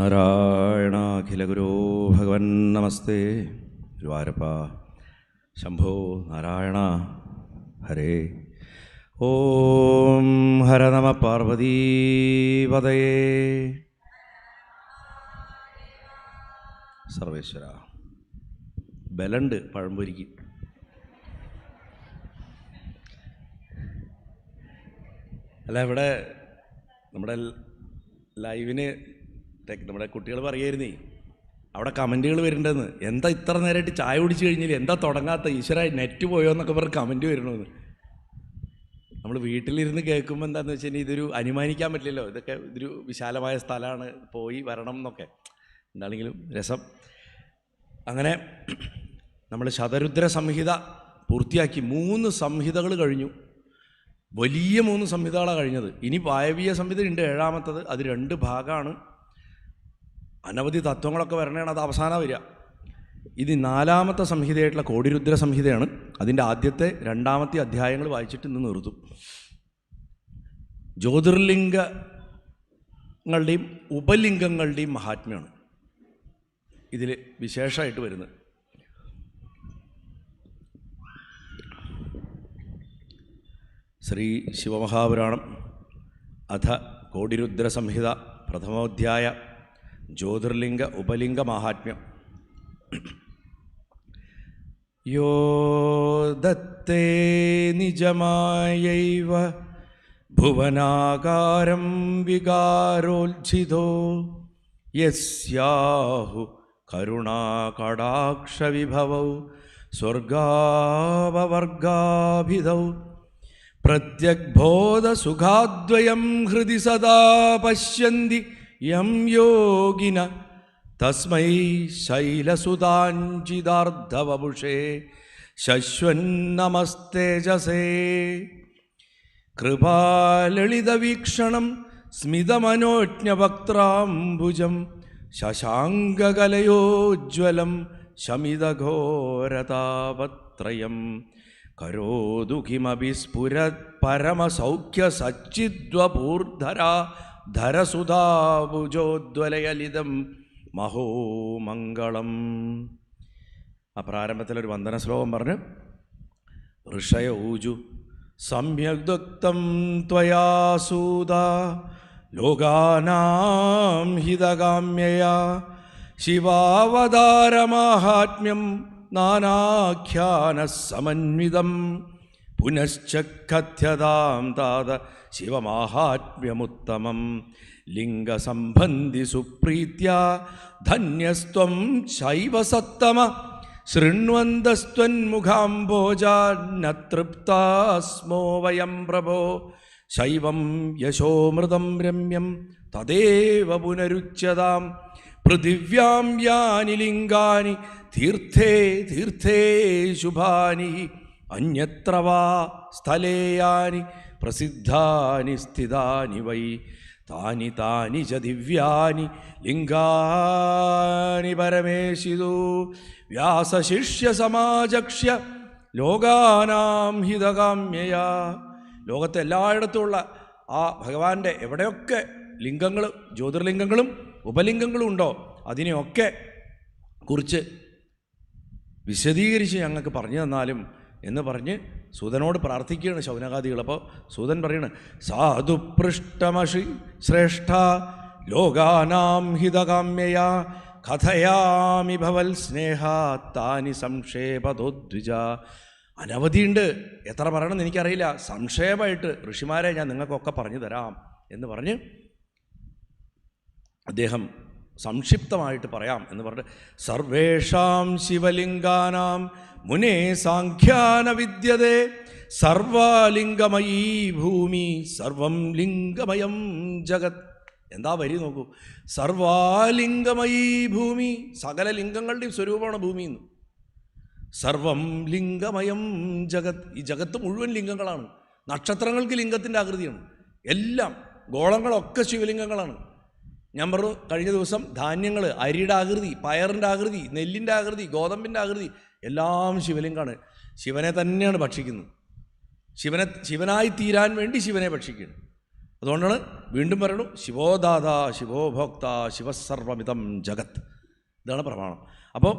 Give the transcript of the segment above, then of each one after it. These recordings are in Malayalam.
നാരായണാഖിലഗുരോ ഭഗവൻ നമസ്തേ. ഗുരുവാരപ്പ ശംഭോ നാരായണ ഹരേ. ഓം ഹര നമ പാർവതീപതയേ. സർവേശ്വര ബലണ്ട് പഴംപൊരിക്ക്. അല്ല ഇവിടെ നമ്മുടെ ലൈവിന് ടെക് നമ്മുടെ കുട്ടികൾ പറയായിരുന്നേ അവിടെ കമന്റുകൾ വരുന്നുണ്ടെന്ന്. എന്താ ഇത്ര നേരമായിട്ട് ചായ കുടിച്ച് കഴിഞ്ഞില്ല? എന്താ തുടങ്ങാത്ത ഈശ്വര നെറ്റ് പോയോ എന്നൊക്കെ പറഞ്ഞ് കമന്റ് വരണമെന്ന് നമ്മൾ വീട്ടിലിരുന്ന് കേൾക്കുമ്പോൾ എന്താണെന്ന് വെച്ച് കഴിഞ്ഞാൽ ഇതൊരു അനുമാനിക്കാൻ പറ്റില്ലല്ലോ. ഇതൊക്കെ ഇതൊരു വിശാലമായ സ്ഥലമാണ് പോയി വരണം എന്നൊക്കെ. എന്താണെങ്കിലും രസം. അങ്ങനെ നമ്മൾ ശതരുദ്ര സംഹിത പൂർത്തിയാക്കി. മൂന്ന് സംഹിതകൾ കഴിഞ്ഞു. വലിയ മൂന്ന് സംഹിതകളാണ് കഴിഞ്ഞത്. ഇനി വായവീയ സംഹിത ഉണ്ട് ഏഴാമത്തത്. അത് രണ്ട് ഭാഗമാണ്. അനവധി തത്വങ്ങളൊക്കെ വരണേണ് അത് അവസാനം വരിക. ഇത് നാലാമത്തെ സംഹിതയായിട്ടുള്ള കോടിരുദ്ര സംഹിതയാണ്. അതിന്റെ ആദ്യത്തെ രണ്ടാമത്തെ അധ്യായങ്ങൾ വായിച്ചിട്ട് ഇന്ന് നിർത്തും. ജ്യോതിർലിംഗങ്ങളുടെയും ഉപലിംഗങ്ങളുടെയും മഹാത്മ്യമാണ് ഇതിൽ വിശേഷമായിട്ട് വരുന്നത്. ശ്രീ ശിവമഹാപുരാണം അഥ കോടിരുദ്ര സംഹിത പ്രഥമോധ്യായ ജ്യോതിർലിംഗ ഉപലിംഗ മാഹാത്മ്യം യോ ദത്തേ നിജമായൈവ ഭുവനാകാരം വികാരോത്ഥിതോ യസ്യാഹു കരുണാകടാക്ഷവിഭവൗ സ്വർഗാവർഗാഭിതൗ പ്രത്യഗ്ബോധസുഖാദ്വയം ഹൃദി സദാ പശ്യന്തി യം യോഗിന തസ്മൈ ശൈലസുതാഞ്ചിതാർദ്ധവപുഷേ ശശ്വന്നമസ്തേജസേ കൃപാലളിതവീക്ഷണം സ്മിതമനോജ്ഞവക്ത്രാംബുജം ശശാങ്കകലയോജ്വലം ശമിതഘോരതാപത്രയം. കരോതു കിമപി സ്ഫുരത് പരമസൗഖ്യസച്ചിദ്വപൂർധരാ ധരസുധാഭുജോദ്വലയലിതം മഹോമംഗളം ആ പ്രാരംഭത്തിലൊരു വന്ദന ശ്ലോകം പറഞ്ഞു. ഋഷയ ഊജു സമ്യഗ്ദുക്തം ത്വയാസൂത ലോകാനാം ഹിതകാമ്യയാ ശിവാവതാരമാഹാത്മ്യം നാനാഖ്യാനസമന്വിതം. പുനശ്ച കഥ്യതാം താത ശിവമാഹാത്മ്യമുത്തമം. ലിംഗസംബന്ധി സുപ്രീത്യ ധന്യസ്ത്വം ശൈവസത്തമ. ശൃണ്വന്തസ്ത്വന്മുഖാംബോജാന്നതൃപ്താസ്മോ വയം പ്രഭോ. ശൈവം യശോമൃതം രമ്യം തദേവ പുനരുച്യതാം. പൃഥിവ്യാം യാനി ലിംഗാനി തീർത്ഥേ തീർത്ഥേ ശുഭാനി. അന്യത്ര വാ സ്ഥലേയാനി പ്രസിദ്ധാനി സ്ഥിതാനി വൈ. താനി താനി ച ദിവ്യാനി ലിംഗാനി പരമേശിതു വ്യാസശിഷ്യ വ്യാസശിഷ്യസമാചക്ഷ്യ ലോകാനാം ഹിതകാമ്യ ലോകത്തെ എല്ലായിടത്തുമുള്ള ആ ഭഗവാന്റെ എവിടെയൊക്കെ ലിംഗങ്ങൾ ജ്യോതിർലിംഗങ്ങളും ഉപലിംഗങ്ങളും ഉണ്ടോ അതിനെയൊക്കെ കുറിച്ച് വിശദീകരിച്ച് ഞങ്ങൾക്ക് പറഞ്ഞു തന്നാലും എന്ന് പറഞ്ഞ് സൂതനോട് പ്രാർത്ഥിക്കുകയാണ് ശൗനകാദികൾ. അപ്പോൾ സൂതൻ പറയണ് സാധു പൃഷ്ടമഷി ശ്രേഷ്ഠ ലോകാനാം ഹിതകാമ്യയാ കഥയാമി ഭവൽ സ്നേഹ താനി സംക്ഷേപതോദ്വിജ. അനവധിയുണ്ട് എത്ര പറയണമെന്ന് എനിക്കറിയില്ല. സംക്ഷേപമായിട്ട് ഋഷിമാരെ ഞാൻ നിങ്ങൾക്കൊക്കെ പറഞ്ഞു തരാം എന്ന് പറഞ്ഞ് അദ്ദേഹം സംക്ഷിപ്തമായിട്ട് പറയാം എന്ന് പറഞ്ഞിട്ട് സർവേഷാം ശിവലിംഗാനാം മുനേ സാഖ്യാന വിദ്യതേ സർവാലിംഗമയീ ഭൂമി സർവം ലിംഗമയം ജഗത്. എന്താ വരി നോക്കൂ. സർവാലിംഗമയീ ഭൂമി സകല ലിംഗങ്ങളുടെയും സ്വരൂപമാണ് ഭൂമി എന്ന്. സർവം ലിംഗമയം ജഗത്. ഈ ജഗത്ത് മുഴുവൻ ലിംഗങ്ങളാണ്. നക്ഷത്രങ്ങൾക്ക് ലിംഗത്തിന്റെ ആകൃതിയാണ്. എല്ലാം ഗോളങ്ങളൊക്കെ ശിവലിംഗങ്ങളാണ്. ഞാൻ പറഞ്ഞു കഴിഞ്ഞ ദിവസം ധാന്യങ്ങൾ അരിയുടെ ആകൃതി പയറിന്റെ ആകൃതി നെല്ലിന്റെ ആകൃതി ഗോതമ്പിന്റെ ആകൃതി എല്ലാം ശിവലിംഗമാണ് ശിവനെ തന്നെയാണ് ഭക്ഷിക്കുന്നത് ശിവനെ ശിവനായി തീരാൻ വേണ്ടി ശിവനെ ഭക്ഷിക്കുന്നു. അതുകൊണ്ടാണ് വീണ്ടും പറയണു ശിവോദാത ശിവോഭോക്ത ശിവസർവമിതം ജഗത്. ഇതാണ് പ്രമാണം. അപ്പോൾ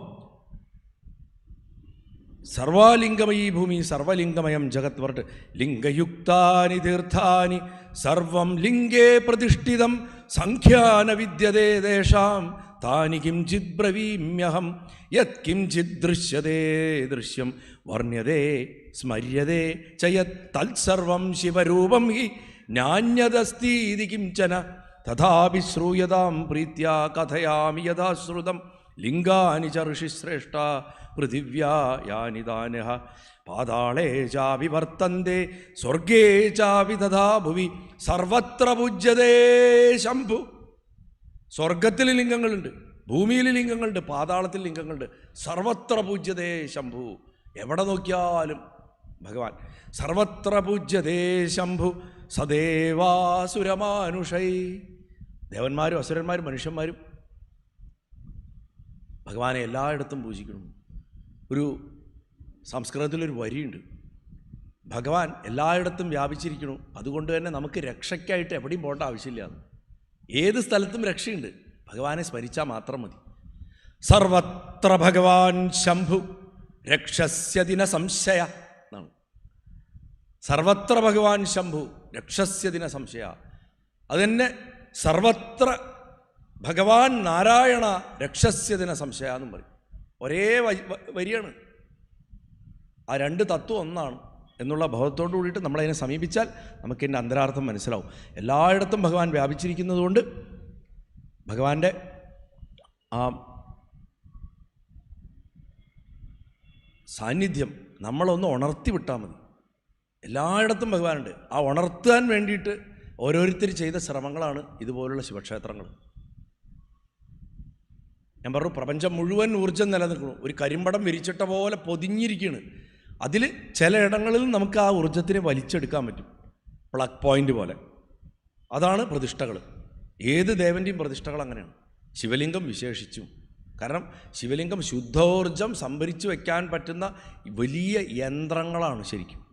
സർവാലിംഗമയീ ഭൂമി സർവലിംഗമയം ജഗത് പറഞ്ഞിട്ട് ലിംഗയുക്താനി തീർത്ഥാനി സർവം ലിംഗേ പ്രതിഷ്ഠിതം സംഖ്യാന വിദ്യതേ ദേശാം താനി കിഞ്ചിത് ബ്രവീമ്യഹം. യത് കിഞ്ചിത് ദൃശ്യതേ ദൃശ്യം. വർണ്യതേ സ്മര്യതേ ചയത് തത്സർവം ശിവരൂപം ഹി നാന്യതസ്തീതി കിഞ്ചന തഥാപി ശ്രൂയതാം പ്രീത്യ കഥയാമി യഥാ ശ്രുതം. ലിംഗാനി ചർഷിശ്രേഷ്ഠ ദാനഹ. പാതാളേ ചാപി വർത്തന്തെ സ്വർഗേ ചാപി തഥാ ഭുവി. സർവത്ര പൂജ്യതേ ശംഭു. സ്വർഗത്തിൽ ലിംഗങ്ങളുണ്ട് ഭൂമിയിൽ ലിംഗങ്ങളുണ്ട് പാതാളത്തിൽ ലിംഗങ്ങളുണ്ട്. സർവത്ര പൂജ്യതേ ശംഭു. എവിടെ നോക്കിയാലും ഭഗവാൻ. സർവത്ര പൂജ്യതേ ശംഭു. സദേവാസുരമാനുഷൈ. ദേവന്മാരും അസുരന്മാരും മനുഷ്യന്മാരും ഭഗവാനെ എല്ലായിടത്തും പൂജിക്കണം ഒരു സംസ്കൃതത്തിലൊരു വരിയുണ്ട്. ഭഗവാൻ എല്ലായിടത്തും വ്യാപിച്ചിരിക്കണം അതുകൊണ്ട് തന്നെ നമുക്ക് രക്ഷയ്ക്കായിട്ട് എവിടെയും പോകേണ്ട ആവശ്യമില്ല ഏത് സ്ഥലത്തും രക്ഷയുണ്ട്. ഭഗവാനെ സ്മരിച്ചാൽ മാത്രം മതി. സർവത്ര ഭഗവാൻ ശംഭു രക്ഷസ്യദിന സംശയ എന്നാണ്. സർവത്ര ഭഗവാൻ ശംഭു രക്ഷസ്യദിന സംശയ. അതുതന്നെ സർവത്ര ഭഗവാൻ നാരായണ രക്ഷസ്യദിന സംശയ എന്നും പറയും. ഒരേ വരിയാണ്. ആ രണ്ട് തത്വം ഒന്നാണ്. എന്നുള്ള ബോധത്തോടു കൂടിയിട്ട് നമ്മളതിനെ സമീപിച്ചാൽ നമുക്കിന്റെ അന്തരാർത്ഥം മനസ്സിലാവും. എല്ലായിടത്തും ഭഗവാൻ വ്യാപിച്ചിരിക്കുന്നതുകൊണ്ട് ഭഗവാന്റെ ആ സാന്നിധ്യം നമ്മളൊന്ന് ഉണർത്തി വിട്ടാൽ മതി. എല്ലായിടത്തും ഭഗവാനുണ്ട്. ആ ഉണർത്താൻ വേണ്ടിയിട്ട് ഓരോരുത്തർ ചെയ്ത ശ്രമങ്ങളാണ് ഇതുപോലുള്ള ശിവക്ഷേത്രങ്ങൾ. ഞാൻ പറഞ്ഞു പ്രപഞ്ചം മുഴുവൻ ഊർജം നിലനിൽക്കുന്നു. ഒരു കരിമ്പടം വിരിച്ചിട്ട പോലെ പൊതിഞ്ഞിരിക്കുകയാണ്. അതിൽ ചിലയിടങ്ങളിൽ നമുക്ക് ആ ഊർജത്തിനെ വലിച്ചെടുക്കാൻ പറ്റും. പ്ലഗ് പോയിന്റ് പോലെ. അതാണ് പ്രതിഷ്ഠകൾ. ഏത് ദേവന്റെയും പ്രതിഷ്ഠകൾ അങ്ങനെയാണ്. ശിവലിംഗം വിശേഷിച്ചും. കാരണം ശിവലിംഗം ശുദ്ധോർജം സംഭരിച്ചു വയ്ക്കാൻ പറ്റുന്ന വലിയ യന്ത്രങ്ങളാണ് ശരിക്കും.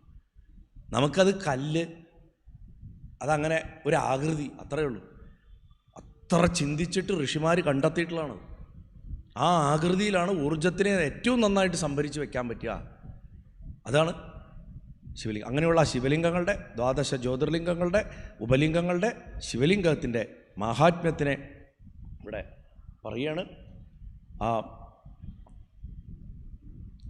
നമുക്കത് കല്ല് അതങ്ങനെ ഒരു അത്രയേ ഉള്ളൂ. അത്ര ചിന്തിച്ചിട്ട് ഋഷിമാർ കണ്ടെത്തിയിട്ടുള്ളതാണ്. ആ ആകൃതിയിലാണ് ഊർജത്തിനെ ഏറ്റവും നന്നായിട്ട് സംഭരിച്ച് വയ്ക്കാൻ പറ്റുക. അതാണ് ശിവലിംഗം. അങ്ങനെയുള്ള ശിവലിംഗങ്ങളുടെ ദ്വാദശ ജ്യോതിർലിംഗങ്ങളുടെ ഉപലിംഗങ്ങളുടെ ശിവലിംഗത്തിന്റെ മഹാത്മ്യത്തിനെ ഇവിടെ പറയാണ്. ആ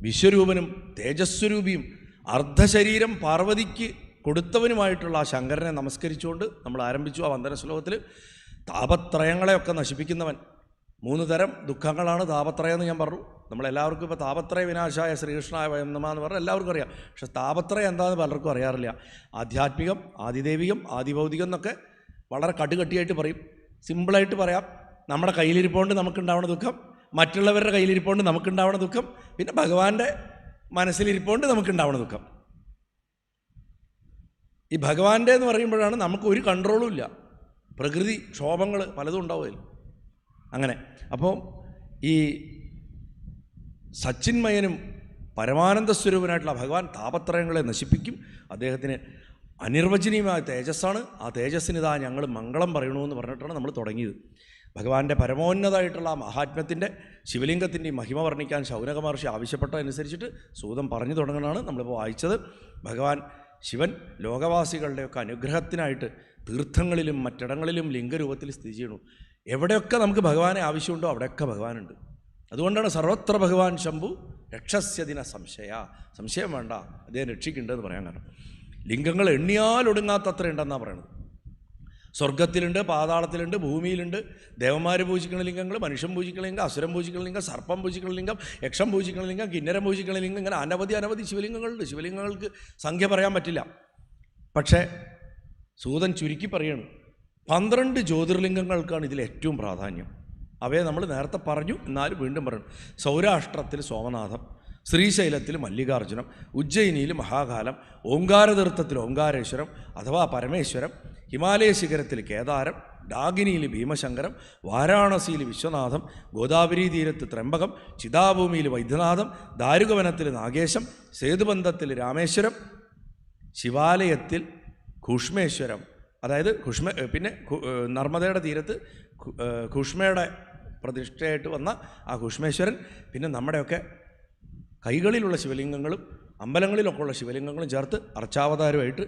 വിശ്വരൂപനും തേജസ്വരൂപിയും അർദ്ധശരീരം പാർവതിക്ക് കൊടുത്തവനുമായിട്ടുള്ള ആ ശങ്കരനെ നമസ്കരിച്ചുകൊണ്ട് നമ്മൾ ആരംഭിച്ചു ആ വന്ദന ശ്ലോകത്തിൽ താപത്രയങ്ങളെയൊക്കെ നശിപ്പിക്കുന്നവൻ മൂന്ന് തരം ദുഃഖങ്ങളാണ് താപത്രയം എന്ന് ഞാൻ പറഞ്ഞു. നമ്മളെല്ലാവർക്കും ഇപ്പോൾ താപത്രയ വിനാശായ ശ്രീകൃഷ്ണായ വയം നമഃ എന്ന് പറഞ്ഞാൽ എല്ലാവർക്കും അറിയാം. പക്ഷെ താപത്രയം എന്താണെന്ന് പലർക്കും അറിയാറില്ല. ആധ്യാത്മികം ആദിദേവികം ആദിഭൗതികം എന്നൊക്കെ വളരെ കടുകട്ടിയായിട്ട് പറയും. സിമ്പിളായിട്ട് പറയാം. നമ്മുടെ കയ്യിലിരിപ്പോണ്ട് നമുക്കുണ്ടാവുന്ന ദുഃഖം മറ്റുള്ളവരുടെ കയ്യിലിരിപ്പോണ്ട് നമുക്കുണ്ടാവുന്ന ദുഃഖം പിന്നെ ഭഗവാന്റെ മനസ്സിലിരിപ്പോണ്ട് നമുക്കുണ്ടാവുന്ന ദുഃഖം. ഈ ഭഗവാന്റെ എന്ന് പറയുമ്പോഴാണ് നമുക്ക് ഒരു കൺട്രോളും ഇല്ല. പ്രകൃതി ക്ഷോഭങ്ങൾ പലതും ഉണ്ടാവുമല്ലോ അങ്ങനെ. അപ്പോൾ ഈ സച്ചിന്മയനും പരമാനന്ദ സ്വരൂപനായിട്ടുള്ള ഭഗവാൻ താപത്രയങ്ങളെ നശിപ്പിക്കും. അദ്ദേഹത്തിന് അനിർവചനീയമായ തേജസ്സാണ്. ആ തേജസ്സിന് ഇതാ ഞങ്ങൾ മംഗളം പറയണമെന്ന് പറഞ്ഞിട്ടാണ് നമ്മൾ തുടങ്ങിയത്. ഭഗവാന്റെ പരമോന്നതമായിട്ടുള്ള മഹാത്മ്യത്തിന്റെ ശിവലിംഗത്തിന്റെ മഹിമ വർണിക്കാൻ ശൗനക മഹർഷി ആവശ്യപ്പെട്ടതനുസരിച്ചിട്ട് സൂതം പറഞ്ഞു തുടങ്ങുന്നതാണ് നമ്മളിപ്പോൾ വായിച്ചത്. ഭഗവാൻ ശിവൻ ലോകവാസികളുടെയൊക്കെ അനുഗ്രഹത്തിനായിട്ട് തീർത്ഥങ്ങളിലും മറ്റിടങ്ങളിലും ലിംഗരൂപത്തിൽ സ്ഥിതി ചെയ്യണു എവിടെയൊക്കെ നമുക്ക് ഭഗവാനെ ആവശ്യമുണ്ടോ അവിടെയൊക്കെ ഭഗവാനുണ്ട്. അതുകൊണ്ടാണ് സർവത്ര ഭഗവാൻ ശംഭു രക്ഷസ്യദിന സംശയ. സംശയം വേണ്ട അദ്ദേഹം രക്ഷിക്കുന്നുണ്ടെന്ന് പറയാൻ കാരണം. ലിംഗങ്ങൾ എണ്ണിയാൽ ഒടുങ്ങാത്തത്ര ഉണ്ടെന്നാണ് പറയുന്നത് സ്വർഗത്തിലുണ്ട് പാതാളത്തിലുണ്ട് ഭൂമിയിലുണ്ട്. ദേവന്മാർ പൂജിക്കുന്ന ലിംഗങ്ങൾ മനുഷ്യൻ പൂജിക്കുന്ന ലിംഗം അസുരം പൂജിക്കുന്ന ലിംഗം സർപ്പം പൂജിക്കുന്ന ലിംഗം യക്ഷം പൂജിക്കുന്ന ലിംഗം കിന്നരം പൂജിക്കുന്ന ലിംഗം ഇങ്ങനെ അനവധി അനവധി ശിവലിംഗങ്ങളുണ്ട്. ശിവലിംഗങ്ങൾക്ക് സംഖ്യ പറയാൻ പറ്റില്ല. പക്ഷേ സൂതൻ ചുരുക്കി പറയാണ് പന്ത്രണ്ട് ജ്യോതിർലിംഗങ്ങൾക്കാണ് ഇതിൽ ഏറ്റവും പ്രാധാന്യം. അവയെ നമ്മൾ നേരത്തെ പറഞ്ഞു എന്നാലും വീണ്ടും പറയണം സൗരാഷ്ട്രത്തിൽ സോമനാഥം ശ്രീശൈലത്തിൽ മല്ലികാർജുനം ഉജ്ജയിനിയിൽ മഹാകാലം ഓങ്കാരതീർത്ഥത്തിൽ ഓങ്കാരേശ്വരം അഥവാ പരമേശ്വരം ഹിമാലയ ശിഖരത്തിൽ കേദാരം ഡാഗിനിയിൽ ഭീമശങ്കരം വാരാണസിയിൽ വിശ്വനാഥം ഗോദാവരി തീരത്ത് ത്രംബകം ചിതാഭൂമിയിൽ വൈദ്യനാഥം ദാരുകവനത്തിൽ നാഗേശം സേതുബന്ധത്തിൽ രാമേശ്വരം ശിവാലയത്തിൽ കൂഷ്മേശ്വരം അതായത് കുഷ്മ പിന്നെ നർമ്മദയുടെ തീരത്ത് കുഷ്മയുടെ പ്രതിഷ്ഠയായിട്ട് വന്ന ആ കുഷ്മേശ്വരൻ പിന്നെ നമ്മുടെയൊക്കെ കൈകളിലുള്ള ശിവലിംഗങ്ങളും അമ്പലങ്ങളിലൊക്കെ ഉള്ള ശിവലിംഗങ്ങളും ചേർത്ത് അർച്ചാവതാരമായിട്ട്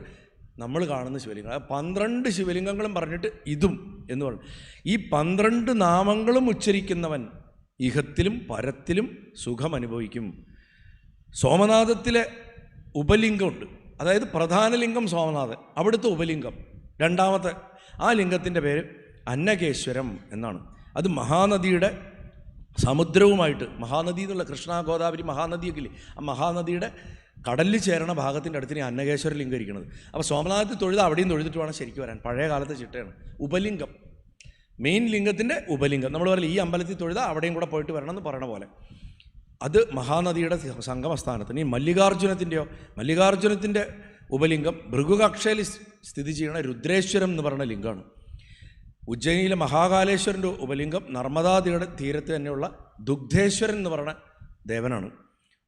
നമ്മൾ കാണുന്ന ശിവലിംഗം ആ പന്ത്രണ്ട് ശിവലിംഗങ്ങളും പറഞ്ഞിട്ട് ഇതും എന്ന് പറഞ്ഞു. ഈ പന്ത്രണ്ട് നാമങ്ങളും ഉച്ചരിക്കുന്നവൻ ഇഹത്തിലും പരത്തിലും സുഖം അനുഭവിക്കും സോമനാഥത്തിലെ ഉപലിംഗമുണ്ട്. അതായത് പ്രധാന ലിംഗം സോമനാഥൻ അവിടുത്തെ ഉപലിംഗം. രണ്ടാമത്തെ ആ ലിംഗത്തിന്റെ പേര് അന്നകേശ്വരം എന്നാണ്. അത് മഹാനദിയുടെ സമുദ്രവുമായിട്ട് മഹാനദി എന്നുള്ള കൃഷ്ണ ഗോദാവരി മഹാനദിയൊക്കെ ഇല്ലേ ആ മഹാനദിയുടെ കടലിൽ ചേരണ ഭാഗത്തിന്റെ അടുത്തിന് അന്നകേശ്വര ലിംഗം ഇരിക്കുന്നത്. അപ്പോൾ സോമനാഥത്തിൽ തൊഴുത് അവിടെയും തൊഴുതിട്ട് വേണം ശരിക്കും വരാൻ. പഴയ കാലത്തെ ചിട്ടയാണ്. ഉപലിംഗം. മെയിൻ ലിംഗത്തിന്റെ ഉപലിംഗം. നമ്മൾ പറയില്ല ഈ അമ്പലത്തിൽ തൊഴുത അവിടെയും കൂടെ പോയിട്ട് വരണം എന്ന് പറയണ പോലെ. അത് മഹാനദിയുടെ സംഗമസ്ഥാനത്തിന് ഈ മല്ലികാർജുനത്തിന്റെയോ മല്ലികാർജുനത്തിന്റെ ഉപലിംഗം. ഭൃഗുകക്ഷയിൽ സ്ഥിതി ചെയ്യുന്ന രുദ്രേശ്വരം എന്ന് പറയുന്ന ലിംഗമാണ് ഉജ്ജയിനിയിലെ മഹാകാലേശ്വരന്റെ ഉപലിംഗം നർമ്മദാദിയുടെ തീരത്ത് തന്നെയുള്ള ദുഗ്ധേശ്വരൻ എന്ന് പറയുന്ന ദേവനാണ്.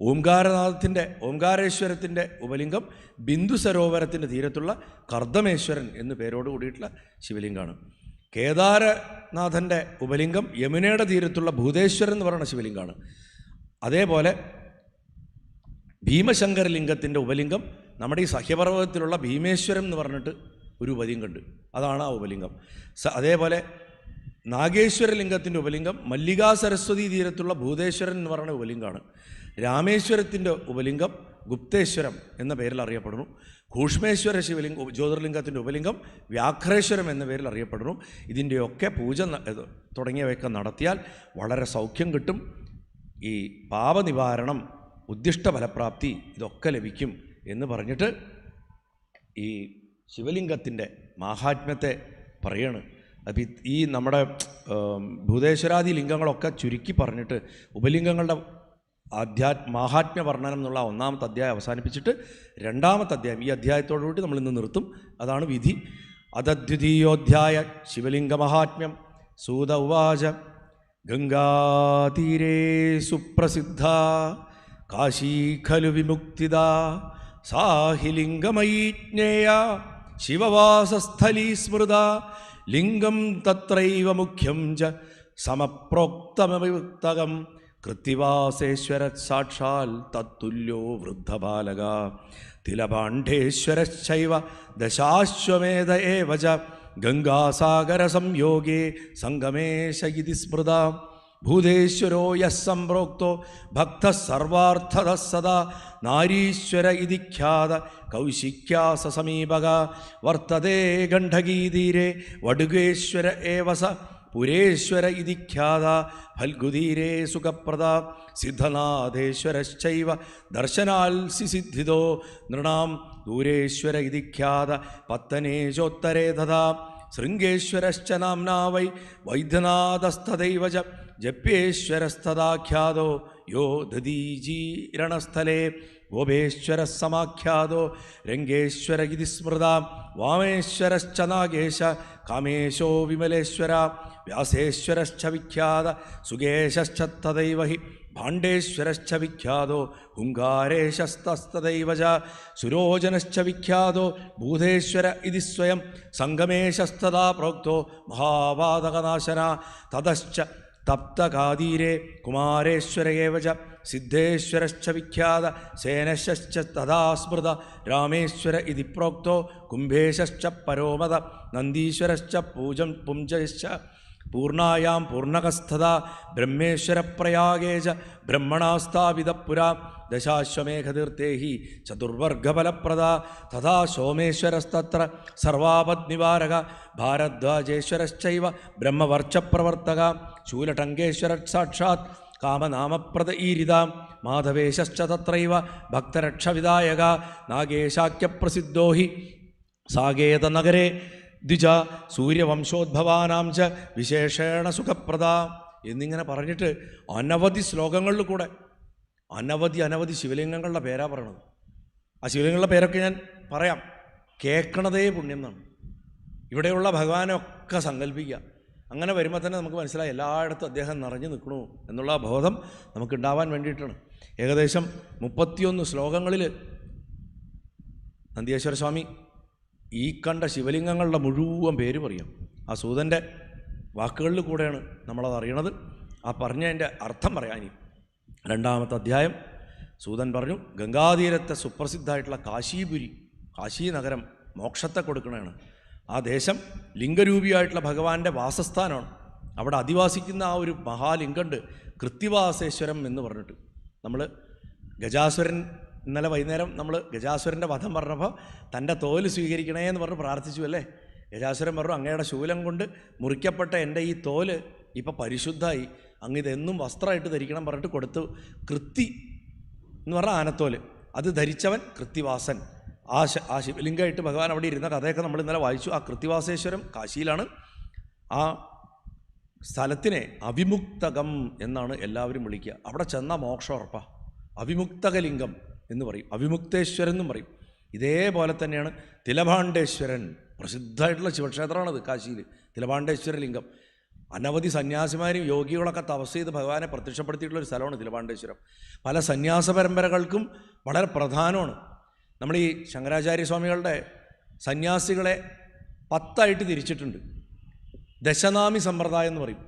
ഓംകാരനാഥത്തിന്റെ ഓംകാരേശ്വരത്തിന്റെ ഉപലിംഗം ബിന്ദു സരോവരത്തിന്റെ തീരത്തുള്ള കർദ്ദമേശ്വരൻ എന്ന് പേരോട് കൂടിയിട്ടുള്ള ശിവലിംഗമാണ് കേദാരനാഥന്റെ ഉപലിംഗം യമുനയുടെ തീരത്തുള്ള ഭൂതേശ്വരൻ എന്ന് പറയുന്ന ശിവലിംഗമാണ് അതേപോലെ ഭീമശങ്കരലിംഗത്തിന്റെ ഉപലിംഗം നമ്മുടെ ഈ സഹ്യപർവതത്തിലുള്ള ഭീമേശ്വരം എന്ന് പറഞ്ഞിട്ട് ഒരു ഉപലിംഗം ഉണ്ട്. അതാണ് ആ ഉപലിംഗം. അതേപോലെ നാഗേശ്വര ലിംഗത്തിന്റെ ഉപലിംഗം മല്ലികാ സരസ്വതി തീരത്തുള്ള ഭൂതേശ്വരൻ എന്ന് പറയുന്ന ഉപലിംഗമാണ്. രാമേശ്വരത്തിന്റെ ഉപലിംഗം ഗുപ്തേശ്വരം എന്ന പേരിൽ അറിയപ്പെടുന്നു. ഘൂഷ്മേശ്വര ശിവലിംഗ ജ്യോതിർലിംഗത്തിന്റെ ഉപലിംഗം വ്യാഘ്രേശ്വരം എന്ന പേരിൽ അറിയപ്പെടുന്നു. ഇതിന്റെയൊക്കെ പൂജ തുടങ്ങിയവയൊക്കെ നടത്തിയാൽ വളരെ സൗഖ്യം കിട്ടും. ഈ പാപനിവാരണം ഉദ്ദിഷ്ട ഫലപ്രാപ്തി ഇതൊക്കെ ലഭിക്കും. എന്ന് പറഞ്ഞിട്ട് ഈ ശിവലിംഗത്തിന്റെ മാഹാത്മ്യത്തെ പറയാണ്. അപ്പം ഈ നമ്മുടെ ഭൂതേശ്വരാദി ലിംഗങ്ങളൊക്കെ ചുരുക്കി പറഞ്ഞിട്ട് ഉപലിംഗങ്ങളുടെ അധ്യാ മാഹാത്മ്യ വർണനം എന്നുള്ള ഒന്നാമത്തെ അധ്യായം അവസാനിപ്പിച്ചിട്ട് രണ്ടാമത്തെ അധ്യായം ഈ അധ്യായത്തോടുകൂടി നമ്മൾ ഇന്ന് നിർത്തും. അതാണ് വിധി. അതദ്വിതീയോധ്യായ ശിവലിംഗ മഹാത്മ്യം സൂത ഉവാച ഗംഗാതീരേ സുപ്രസിദ്ധ കാശീ ഖലു വിമുക്തിദ സാഹി ലിംഗമയീ ജ്ഞേയ ശിവവാസസ്ഥലീ സ്മൃത. ലിംഗം തത്രൈവ മുഖ്യം ച സമപ്രോക്തമവിക്തകം കൃത്തിവാസേശ്വര സാക്ഷാൽ തത്തുല്യോ വൃദ്ധബാലക. തിലപാണ്ഡേശ്വരശ്ചൈവ ദശാശ്വമേധ ഏവ ഗംഗാസാഗര സംയോഗേ സംഗമേശ ഇതി സ്മൃത. ഭൂതേശ്വരോ യസംപ്രോക്തോ ഭക്ത സർവാർത്ഥത സദാ നാരീശ്വര ഇതി ഖ്യാത കൗശിക്യാസ സമീപക വർത്തതേ ഗണ്ഡകീതീരെ വടുകേശ്വര ഏവസ പുരേശ്വര ഇതി ഖ്യാത ഫൽഗുതീരേ സുഖപ്രദ സിദ്ധനാഥേശ്വരശ്ചൈവ ദർശനാൽസി സിദ്ധിതോ നൃണാം ദൂരേശ്വര ഇതി ഖ്യാത പത്തനേശോത്തരേ തഥാ ശൃംഗേശ്വരശ്ച നാംനാ വൈ വൈദ്യനാഥസ്ഥതൈവ ച ജപ്യേശ്വരസ്തദാഖ്യാതോ യോ ദദീജീരണസ്ഥലേ ഗോപേശ്വര സമാഖ്യാതോ രംഗേശ്വര ഇതി സ്മൃത വാമേശ്വരശ്ച നാഗേശ കാമേശോ വിമലേശ്വര വ്യാസേശ്വരശ്ച വിഖ്യാത സുഗേശശ്ച തദൈവ ഹി ഭാണ്ഡേശ്വരശ്ച വിഖ്യാതോ ഹുങ്കാരേശസ്തസ്തദൈവ ച സുരോചനശ്ച വിഖ്യാതോ ഭൂതേശ്വര ഇതി സ്വയം സംഗമേശസ്തദാ പ്രോക്തോ മഹാപാതകനാശന തതശ്ച തപ്തകാതീരേ കുമാരേശ്വര ഏവ ച സിദ്ധേശ്വരശ്ച വിഖ്യാത സേനശ്ച തഥാ സ്മൃത രാമേശ്വര ഇതി പ്രോക്തോ കുംഭേശശ്ച പരോമത നന്ദീശ്വരശ്ച പൂജം പുഞ്ചശ്ച പൂർണായാം പൂർണകസ്ഥത ബ്രഹ്മേശ്വരപ്രയാഗേജ ച ബ്രഹ്മണാസ്ഥാപിതപുരാ ദശാശ്വമേഘതീർത്ഥേ ഹി ചതുർവർഗഫലപ്രദ തഥാ സോമേശ്വരസ്തത്ര സർവാപദ്നിവാരക ഭാരദ്വാജേശ്വരശ്ചൈവ ബ്രഹ്മവർച്ചപ്രവർത്തക ശൂലടങ്കേശ്വര സാക്ഷാത് കാമനാമപ്രദ ഈരിതാം മാധവേശ്ച തത്രൈവ ഭക്തരക്ഷവിദായക നാഗേശാഖ്യപ്രസിദ്ധോ ഹി സാകേതനഗരെ ദ്വിജ സൂര്യവംശോദ്ഭവാനാം ച വിശേഷേണ സുഖപ്രദ എന്നിങ്ങനെ പറഞ്ഞിട്ട് അനവധി ശ്ലോകങ്ങളിൽ കൂടെ അനവധി അനവധി ശിവലിംഗങ്ങളുടെ പേരാ പറയണത്. ആ ശിവലിംഗങ്ങളുടെ പേരൊക്കെ ഞാൻ പറയാം. കേൾക്കണതേ പുണ്യം എന്നാണ്. ഇവിടെയുള്ള ഭഗവാനെ ഒക്കെ സങ്കല്പിക്കുക. അങ്ങനെ വരുമ്പോൾ തന്നെ നമുക്ക് മനസ്സിലായി എല്ലായിടത്തും അദ്ദേഹം നിറഞ്ഞു നിൽക്കണു എന്നുള്ള ബോധം നമുക്കുണ്ടാവാൻ വേണ്ടിയിട്ടാണ്. ഏകദേശം മുപ്പത്തിയൊന്ന് ശ്ലോകങ്ങളിൽ നന്ദിയേശ്വര സ്വാമി ഈ കണ്ട ശിവലിംഗങ്ങളുടെ മുഴുവൻ പേര് പറയും. ആ സൂതന്റെ വാക്കുകളിൽ കൂടെയാണ് നമ്മളത് അറിയണത്. ആ പറഞ്ഞതിന്റെ അർത്ഥം പറയാൻ ഇനി. രണ്ടാമത്തെ അധ്യായം സൂതൻ പറഞ്ഞു ഗംഗാതീരത്തെ സുപ്രസിദ്ധമായിട്ടുള്ള കാശീപുരി കാശി നഗരം മോക്ഷത്തെ കൊടുക്കണതാണ്. ആ ദേശം ലിംഗരൂപിയായിട്ടുള്ള ഭഗവാന്റെ വാസസ്ഥാനമാണ്. അവിടെ അധിവാസിക്കുന്ന ആ ഒരു മഹാലിംഗമുണ്ട് കൃത്തിവാസേശ്വരം എന്ന് പറഞ്ഞിട്ട് നമ്മൾ ഗജാസുരൻ ഇന്നലെ വൈകുന്നേരം നമ്മൾ ഗജാസുരന്റെ വധം പറഞ്ഞപ്പോൾ തന്റെ തോൽ സ്വീകരിക്കണേ എന്ന് പറഞ്ഞ് പ്രാർത്ഥിച്ചു അല്ലേ? ഗജാസുരൻ പറഞ്ഞു അങ്ങയുടെ ശൂലം കൊണ്ട് മുറിക്കപ്പെട്ട എന്റെ ഈ തോൽ ഇപ്പം പരിശുദ്ധമായി അങ്ങ് ഇതെന്നും വസ്ത്രമായിട്ട് ധരിക്കണം പറഞ്ഞിട്ട് കൊടുത്തു. കൃത്തി എന്ന് പറഞ്ഞാൽ ആനത്തോൽ. അത് ധരിച്ചവൻ കൃത്തിവാസൻ. ആ ആ ശിവലിംഗമായിട്ട് ഭഗവാൻ അവിടെ ഇരുന്ന കഥയൊക്കെ നമ്മൾ ഇന്നലെ വായിച്ചു. ആ കൃത്തിവാസേശ്വരം കാശിയിലാണ്. ആ സ്ഥലത്തിനെ അവിമുക്തകം എന്നാണ് എല്ലാവരും വിളിക്കുക. അവിടെ ചെന്ന മോക്ഷം ഉറപ്പാണ് അവിമുക്തകലിംഗം. എന്ന് പറയും. അവിമുക്തേശ്വരൻ എന്നും പറയും. ഇതേപോലെ തന്നെയാണ് തിലഭാണ്ഡേശ്വരൻ. പ്രസിദ്ധമായിട്ടുള്ള ശിവക്ഷേത്രമാണത് കാശിയിൽ തിലഭാണ്ഡേശ്വര ലിംഗം. അനവധി സന്യാസിമാരും യോഗികളൊക്കെ തപസ് ചെയ്ത് ഭഗവാനെ പ്രത്യക്ഷപ്പെടുത്തിയിട്ടുള്ള ഒരു സ്ഥലമാണ് തിലഭാണ്ഡേശ്വരം. പല സന്യാസ പരമ്പരകൾക്കും വളരെ പ്രധാനമാണ്. നമ്മൾ ഈ ശങ്കരാചാര്യ സ്വാമികളുടെ സന്യാസികളെ പത്തായിട്ട് തിരിച്ചിട്ടുണ്ട്. ദശനാമി സമ്പ്രദായം എന്ന് പറയും.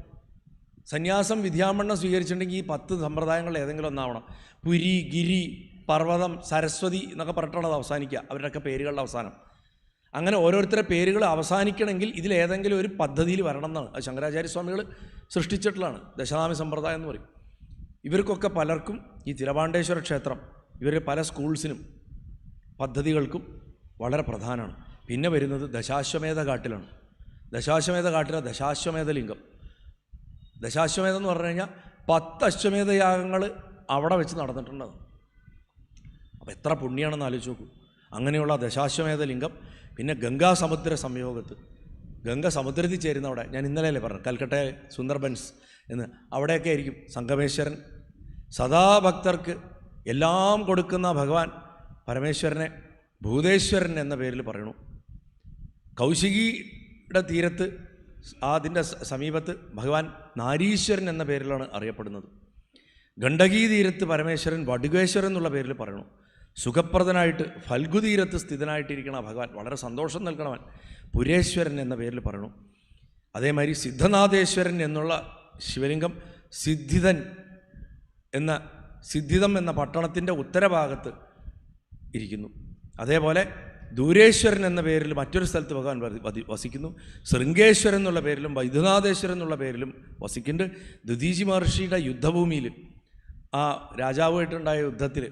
സന്യാസം വിദ്യാമണ്ണം സ്വീകരിച്ചിട്ടുണ്ടെങ്കിൽ ഈ പത്ത് സമ്പ്രദായങ്ങളിൽ ഏതെങ്കിലും ഒന്നാവണം. പുരി ഗിരി പർവതം സരസ്വതി എന്നൊക്കെ പറഞ്ഞിട്ടാണ് അവസാനിക്കുക. അവരുടെയൊക്കെ പേരുകളുടെ അവസാനം. അങ്ങനെ ഓരോരുത്തരുടെ പേരുകൾ അവസാനിക്കണമെങ്കിൽ ഇതിലേതെങ്കിലും ഒരു പദ്ധതിയിൽ വരണം എന്നാണ്. അത് ശങ്കരാചാര്യ സ്വാമികൾ സൃഷ്ടിച്ചിട്ടുള്ളതാണ്. ദശനാമി സമ്പ്രദായം എന്ന് പറയും. ഇവർക്കൊക്കെ പലർക്കും ഈ തിരുവാണ്ടേശ്വര ക്ഷേത്രം ഇവർ പല സ്കൂൾസിനും പദ്ധതികൾക്കും വളരെ പ്രധാനമാണ്. പിന്നെ വരുന്നത് ദശാശ്വമേധ കാട്ടിലാണ് ദശാശ്വമേധ കാട്ടിലെ ദശാശ്വമേധ ലിംഗം. ദശാശ്വമേധം എന്ന് പറഞ്ഞു കഴിഞ്ഞാൽ പത്ത് അശ്വമേധ യാഗങ്ങൾ അവിടെ വെച്ച് നടന്നിട്ടുണ്ടാകും അപ്പോൾ എത്ര പുണ്യമാണെന്ന് ആലോചിച്ച് നോക്കൂ. അങ്ങനെയുള്ള ദശാശ്വമേധ ലിംഗം പിന്നെ ഗംഗാസമുദ്ര സംയോഗത്ത്. ഗംഗ സമുദ്രത്തിൽ ചേരുന്ന അവിടെ ഞാൻ ഇന്നലെയല്ലേ പറഞ്ഞു കൽക്കട്ട സുന്ദർബൻസ് എന്ന്. അവിടെയൊക്കെ ആയിരിക്കും സംഗമേശ്വരൻ. സദാഭക്തർക്ക് എല്ലാം കൊടുക്കുന്ന ഭഗവാൻ പരമേശ്വരനെ ഭൂതേശ്വരൻ എന്ന പേരിൽ പറയണു. കൗശികിയുടെ തീരത്ത് അതിന്റെ സമീപത്ത് ഭഗവാൻ നാരീശ്വരൻ എന്ന പേരിലാണ് അറിയപ്പെടുന്നത്. ഗണ്ഡകീ തീരത്ത് പരമേശ്വരൻ വടുകേശ്വരൻ എന്നുള്ള പേരിൽ പറയണു. സുഖപ്രദനായിട്ട് ഫൽഗുതീരത്ത് സ്ഥിതനായിട്ടിരിക്കണ ഭഗവാൻ വളരെ സന്തോഷം നൽകണവൻ. പുരേശ്വരൻ എന്ന പേരിൽ പറഞ്ഞു അതേമാതിരി സിദ്ധനാഥേശ്വരൻ എന്നുള്ള ശിവലിംഗം സിദ്ധിതൻ എന്ന സിദ്ധിതം എന്ന പട്ടണത്തിന്റെ ഉത്തരഭാഗത്ത് ഇരിക്കുന്നു. അതേപോലെ ദൂരേശ്വരൻ എന്ന പേരിൽ മറ്റൊരു സ്ഥലത്ത് ഭഗവാൻ വസിക്കുന്നു. ശൃംഗേശ്വരൻ എന്നുള്ള പേരിലും വൈദ്യനാഥേശ്വരൻ എന്നുള്ള പേരിലും വസിക്കുന്നുണ്ട്. ദുദീജി മഹർഷിയുടെ യുദ്ധഭൂമിയിൽ ആ രാജാവുമായിട്ടുണ്ടായ യുദ്ധത്തിൽ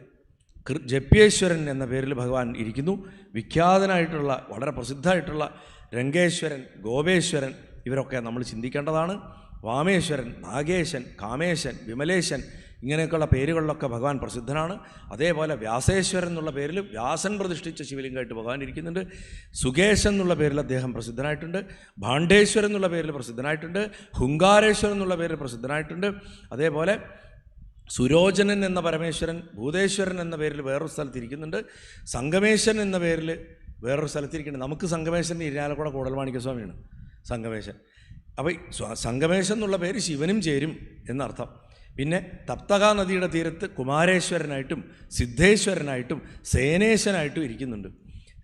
ജപ്യേശ്വരൻ എന്ന പേരിൽ ഭഗവാൻ ഇരിക്കുന്നു. വിഖ്യാതനായിട്ടുള്ള വളരെ പ്രസിദ്ധമായിട്ടുള്ള രംഗേശ്വരൻ ഗോപേശ്വരൻ ഇവരൊക്കെ നമ്മൾ ചിന്തിക്കേണ്ടതാണ്. വാമേശ്വരൻ നാഗേശൻ കാമേശൻ വിമലേശൻ ഇങ്ങനെയൊക്കെയുള്ള പേരുകളിലൊക്കെ ഭഗവാൻ പ്രസിദ്ധനാണ്. അതേപോലെ വ്യാസേശ്വരൻ എന്നുള്ള പേരിൽ വ്യാസൻ പ്രതിഷ്ഠിച്ച ശിവലിംഗമായിട്ട് ഭഗവാൻ ഇരിക്കുന്നുണ്ട്. സുകേശൻ എന്നുള്ള പേരിൽ അദ്ദേഹം പ്രസിദ്ധനായിട്ടുണ്ട്. ഭാണ്ഡേശ്വരൻ എന്നുള്ള പേരിൽ പ്രസിദ്ധനായിട്ടുണ്ട്. ഹുങ്കാരേശ്വരൻ എന്നുള്ള പേരിൽ പ്രസിദ്ധനായിട്ടുണ്ട്. അതേപോലെ സുരോചനൻ എന്ന പരമേശ്വരൻ ഭൂതേശ്വരൻ എന്ന പേരിൽ വേറൊരു സ്ഥലത്തിരിക്കുന്നുണ്ട് സംഗമേശ്വരൻ എന്ന പേരിൽ വേറൊരു സ്ഥലത്ത് ഇരിക്കുന്നുണ്ട്. നമുക്ക് സംഗമേശ്വരൻ ഇരിഞ്ഞാലക്കുട കൂടൽമാണിക്യസ്വാമിയാണ് സംഗമേശൻ. അപ്പോൾ സംഗമേശൻ എന്നുള്ള പേര് ശിവനും ചേരും എന്നർത്ഥം. പിന്നെ തപ്തക നദിയുടെ തീരത്ത് കുമാരേശ്വരനായിട്ടും സിദ്ധേശ്വരനായിട്ടും സേനേശ്വരനായിട്ടും ഇരിക്കുന്നുണ്ട്.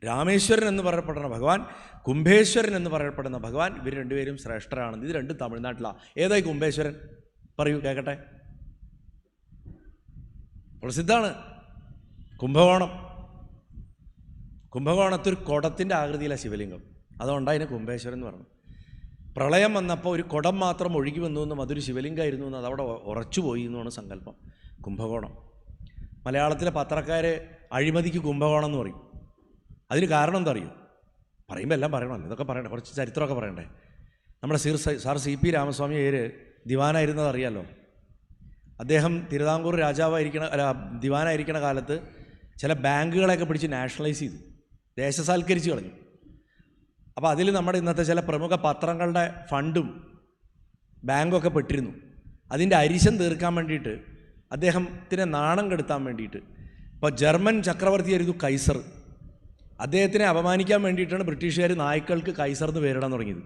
രാമേശ്വരൻ എന്ന് പറയപ്പെടുന്ന ഭഗവാൻ കുംഭേശ്വരൻ എന്ന് പറയപ്പെടുന്ന ഭഗവാൻ ഇവർ രണ്ടുപേരും ശ്രേഷ്ഠരാണെന്ന്. ഇത് രണ്ടും തമിഴ്നാട്ടിലാണ് ഏതായി കുംഭേശ്വരൻ? പറയൂ കേൾക്കട്ടെ പ്രസിദ്ധമാണ് കുംഭകോണം. കുംഭകോണത്തൊരു കുടത്തിന്റെ ആകൃതിയിലാണ് ശിവലിംഗം. അതുകൊണ്ടാണ് അതിന് കുംഭേശ്വരൻ എന്ന് പറഞ്ഞു പ്രളയം വന്നപ്പോൾ ഒരു കുടം മാത്രം ഒഴുകി വന്നു എന്നും അതൊരു ശിവലിംഗമായിരുന്നു എന്നും അതവിടെ ഉറച്ചുപോയി എന്നുമാണ് സങ്കല്പം. കുംഭകോണം. മലയാളത്തിലെ പത്രക്കാർ അഴിമതിക്ക് കുംഭകോണം എന്ന് പറയും. അതിന് കാരണം എന്താ അറിയും? പറയുമ്പോൾ എല്ലാം പറയണമല്ലോ ഇതൊക്കെ പറയണ്ടേ? കുറച്ച് ചരിത്രമൊക്കെ പറയണ്ടേ? നമ്മുടെ സീർ സാർ സി പി രാമസ്വാമി പേര് ദിവാനായിരുന്നത് അറിയാലോ? അദ്ദേഹം തിരുവിതാംകൂർ രാജാവായിരിക്കണ അല്ല ദിവാനായിരിക്കണ കാലത്ത് ചില ബാങ്കുകളെയൊക്കെ പിടിച്ച് നാഷണലൈസ് ചെയ്തു. ദേശസാൽക്കരിച്ച് കളഞ്ഞു. അപ്പോൾ അതിൽ നമ്മുടെ ഇന്നത്തെ ചില പ്രമുഖ പത്രങ്ങളുടെ ഫണ്ടും ബാങ്കൊക്കെ പെട്ടിരുന്നു. അതിന്റെ അരിശം തീർക്കാൻ വേണ്ടിയിട്ട് അദ്ദേഹത്തിനെ നാണം കെടുത്താൻ വേണ്ടിയിട്ട്. ഇപ്പോൾ ജർമ്മൻ ചക്രവർത്തിയായിരുന്നു കൈസർ. അദ്ദേഹത്തിനെ അപമാനിക്കാൻ വേണ്ടിയിട്ടാണ് ബ്രിട്ടീഷുകാർ നായ്ക്കൾക്ക് കൈസർ എന്ന് പേരിടാൻ തുടങ്ങിയത്.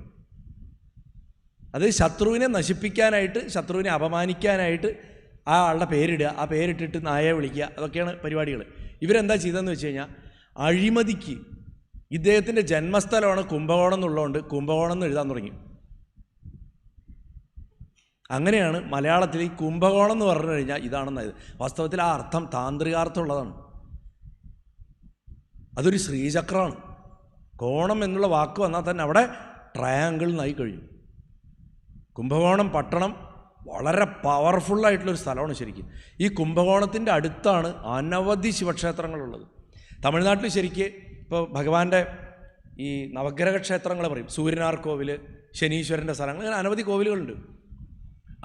അത് ശത്രുവിനെ നശിപ്പിക്കാനായിട്ട് ശത്രുവിനെ അപമാനിക്കാനായിട്ട് ആ ആളുടെ പേരിടുക ആ പേരിട്ടിട്ട് നായയെ വിളിക്കുക അതൊക്കെയാണ് പരിപാടികൾ ഇവരെന്താ ചെയ്തതെന്ന് വെച്ച് കഴിഞ്ഞാൽ അഴിമതിക്ക് ഇദ്ദേഹത്തിന്റെ ജന്മസ്ഥലമാണ് കുംഭകോണം എന്നുള്ളതുകൊണ്ട് കുംഭകോണം എന്ന് എഴുതാൻ തുടങ്ങി. അങ്ങനെയാണ് മലയാളത്തിൽ ഈ കുംഭകോണം എന്ന് പറഞ്ഞു കഴിഞ്ഞാൽ ഇതാണെന്നായത്. വാസ്തവത്തിൽ ആ അർത്ഥം താന്ത്രികാർത്ഥമുള്ളതാണ്. അതൊരു ശ്രീചക്രമാണ്. കോണം എന്നുള്ള വാക്ക് വന്നാൽ തന്നെ അവിടെ ട്രയാങ്കിൾ എന്നായി കഴിയും. കുംഭകോണം പട്ടണം വളരെ പവർഫുള്ളായിട്ടുള്ളൊരു സ്ഥലമാണ് ശരിക്കും. ഈ കുംഭകോണത്തിന്റെ അടുത്താണ് അനവധി ശിവക്ഷേത്രങ്ങളുള്ളത്. തമിഴ്നാട്ടിൽ ശരിക്ക് ഇപ്പോൾ ഭഗവാന്റെ ഈ നവഗ്രഹ ക്ഷേത്രങ്ങൾ പറയും. സൂര്യനാർ കോവിൽ ശനീശ്വരന്റെ സ്ഥലങ്ങൾ അങ്ങനെ അനവധി കോവിലുകളുണ്ട്.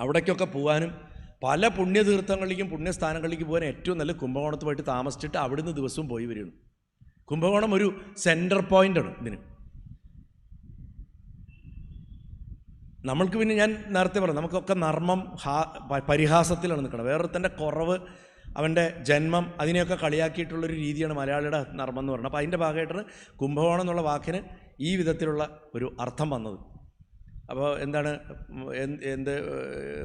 അവിടേക്കൊക്കെ പോകാനും പല പുണ്യതീർത്ഥങ്ങളിലേക്കും പുണ്യസ്ഥാനങ്ങളിലേക്കും പോകാൻ ഏറ്റവും നല്ല കുംഭകോണത്ത് പോയിട്ട് താമസിച്ചിട്ട് അവിടുന്ന് ദിവസവും പോയി വരികയാണ്. കുംഭകോണം ഒരു സെന്റർ പോയിന്റാണ് ഇതിന്. നമ്മൾക്ക് പിന്നെ ഞാൻ നേരത്തെ പറഞ്ഞു നമുക്കൊക്കെ നർമ്മം പരിഹാസത്തിലാണ് നിൽക്കണം വേറൊരുത്തന്റെ കുറവ് അവന്റെ ജന്മം അതിനെയൊക്കെ കളിയാക്കിയിട്ടുള്ളൊരു രീതിയാണ് മലയാളിയുടെ നർമ്മം എന്ന് പറയുന്നത്. അപ്പോൾ അതിന്റെ ഭാഗമായിട്ടാണ് കുംഭകോണം എന്നുള്ള വാക്കിന് ഈ വിധത്തിലുള്ള ഒരു അർത്ഥം വന്നത്. അപ്പോൾ എന്താണ് എന്ത്